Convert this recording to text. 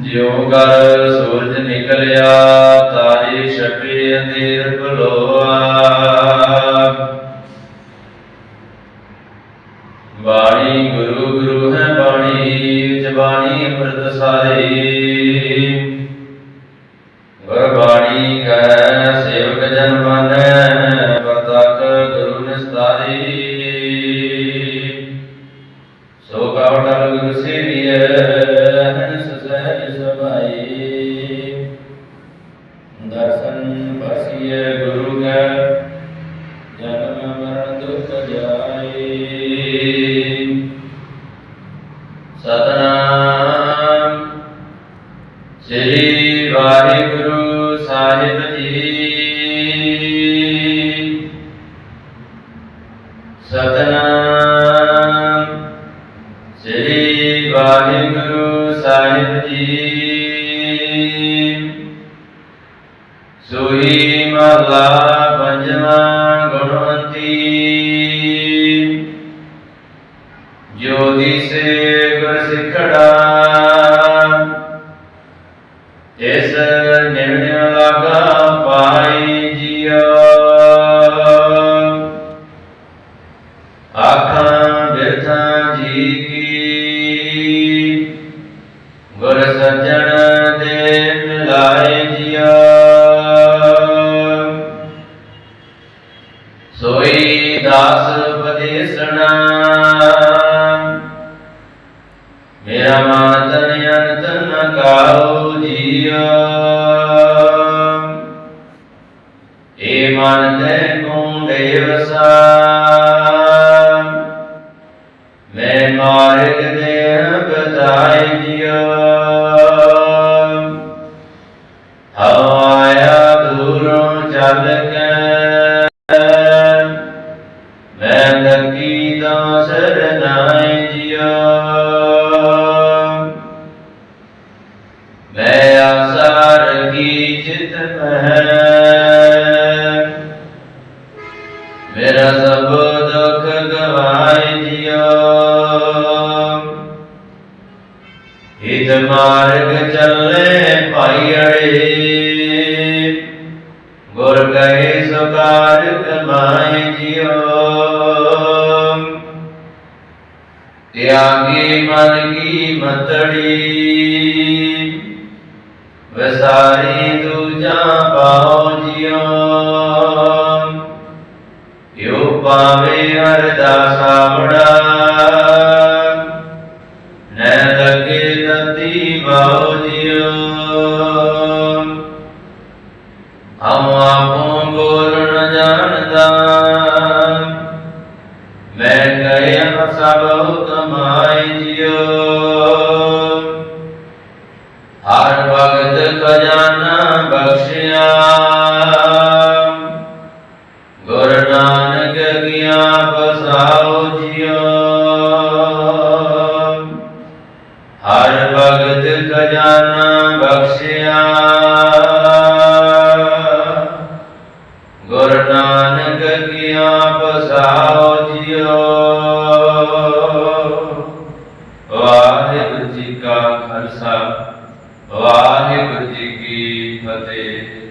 ਜਿਉ ਕਰ ਸੂਰਜ ਨਿਕਲਿਆ, ਤਾਰੇ ਛਪੇ ਅੰਧੇਰ ਭਲੋਆ। ਬਾਣੀ ਗੁਰੂ ਗੁਰੂ ਹੈ ਬਾਣੀ ਜਬਾਣੀ ਅੰਮ੍ਰਿਤ ਸਾਰੀ। ਗੁਰਬਾਣੀ ਕੈ ਸੇਵਕ ਜਨ ਕਾਵਟਲ ਗੁਰ ਸਹਿਜ ਸਭਾਈ ਦਰਸ਼ਨ ਪਸੀਏ ਗੁਰੂ ਕੈ ਜਨਮ ਮਰਨ ਦੁਖ ਜਾਏ ਸਤਨਾਮ ਸ੍ਰੀ ਵਾਹਿਗੁਰੂ ਸਾਹਿਬ ਵਾਹਿਗੁਰੂ ਸਾਹਿਬ ਜੀ। ਸੋਈ ਮਹਲਾ ਪੰਜਵਾਂ ਗੁਣਵੰਤੀ। ਜੋ ਦਿਸੇ ਗੁਰ ਸਿਖੜਾ, ਇਸ ਨਿਮ ਨਿਮ ਲਾਗਾ ਪਾਈ ਜਿਉ ਆਖਾਂ ਬਿਰਥਾਂ ਜੀ ਕੀ ਗੁਰ ਸੱਜਣ ਦੇ ਮਿਲਾਏ ਜਿਉ ਸੋਈ ਦਾਸ ਉਪਦੇਸਣਾ ਮੇਰਾ ਮਨ ਤਨ ਅਨੰਤ ਨ ਕਾਉ ਜੀਉ ਏ ਮਨ ਤੇ ਕੁੰਡੇ ਵਸਾ ਮੈਂ ਮਾਰਗ ਮੈਂ ਲੱਗੀ ਤਾਂ ਸਰਨਾਈ ਜਿਉ ਮੈਂ ਆਸਾ ਰਖੀ ਚਿਤ ਮਹਿ ਮੇਰਾ ਸਭ ਦੁੱਖ ਗਵਾਏ ਜਿਉ ਹਿਤ ਮਾਰਗ ਚੱਲੇ ਭਾਈ ਅੜੇ। ਗੁਰ ਕਹੇ ਸੁਕਾਰ ਕਮਾਏ ਜਿਉ ਤਿਆਗੀ ਮਨ ਕੀ ਮਤੜੀ ਵਸਾਰੀ ਦੂਜਾ ਪਾਉ ਜਿਉ ਯੋ ਪਾਵੇ ਅਰਦਾਸਾ ਬੜਾ ਨੈ ਲਗੇ ਤਤੀ ਬਾਉ ਜਿਉ ਹਮ ਆਪੋਂ ਬੋਲ ਨ ਜਾਣਦਾ। ਮੈਂ ਕਹੇ ਸਭ ਹਰ ਭਗਤ ਖਜ਼ਾਨਾ ਬਖਸ਼ਿਆ। ਗੁਰ ਨਾਨਕ ਗਿਆ ਬਸਾਓ ਜਿਉ ਵਾਹਿਗੁਰੂ ਜੀ ਕਾ ਖਾਲਸਾ, ਵਾਹਿਗੁਰੂ ਜੀ ਕੀ ਫਤਿਹ।